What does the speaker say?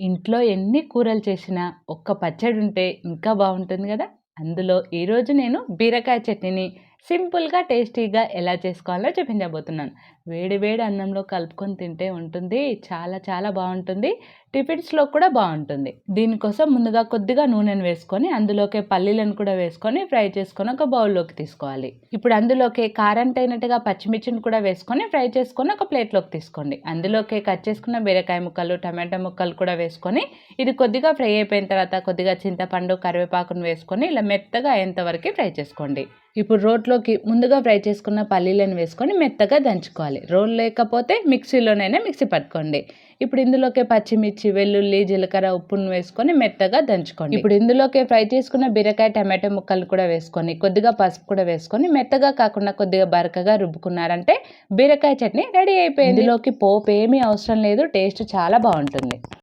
ఇంట్లో ఎన్ని కూరలు చేసినా ఒక్క పచ్చడి ఉంటే ఇంకా బాగుంటుంది కదా? అందులో ఈరోజు నేను బీరకాయ చట్నీని సింపుల్గా టేస్టీగా ఎలా చేసుకోవాలో చూపించబోతున్నాను. వేడి వేడి అన్నంలో కలుపుకొని తింటే ఉంటుంది. చాలా చాలా బాగుంటుంది. టిఫిన్స్లో కూడా బాగుంటుంది దీనికోసం ముందుగా కొద్దిగా నూనెను వేసుకొని అందులోకి పల్లీలను కూడా వేసుకొని ఫ్రై చేసుకొని ఒక బౌల్లోకి తీసుకోవాలి. ఇప్పుడు అందులోకి కారం అయినట్టుగా పచ్చిమిర్చిని కూడా వేసుకొని ఫ్రై చేసుకొని ఒక ప్లేట్లోకి తీసుకోండి. అందులోకి కట్ చేసుకున్న బీరకాయ ముక్కలు టమాటా ముక్కలు కూడా వేసుకొని ఇది కొద్దిగా ఫ్రై అయిపోయిన తర్వాత కొద్దిగా చింతపండు కరివేపాకును వేసుకొని ఇలా మెత్తగా అయ్యేంతవరకు ఫ్రై చేసుకోండి. ఇప్పుడు రోట్లోకి ముందుగా ఫ్రై చేసుకున్న పల్లీలను వేసుకొని మెత్తగా దంచుకోవాలి. రోల్ లేకపోతే మిక్సీలోనైనా మిక్సీ పట్టుకోండి. ఇప్పుడు ఇందులోకి పచ్చిమిర్చి వెల్లుల్లి జీలకర్ర ఉప్పును వేసుకొని మెత్తగా దంచుకోండి. ఇప్పుడు ఇందులోకి ఫ్రై చేసుకున్న బీరకాయ టమాటో ముక్కలు కూడా వేసుకొని కొద్దిగా పసుపు కూడా వేసుకొని మెత్తగా కాకుండా కొద్దిగా బరకగా రుబ్బుకున్నారంటే బీరకాయ చట్నీ రెడీ అయిపోయింది. ఇందులోకి పోపు ఏమీ అవసరం లేదు టేస్ట్ చాలా బాగుంటుంది.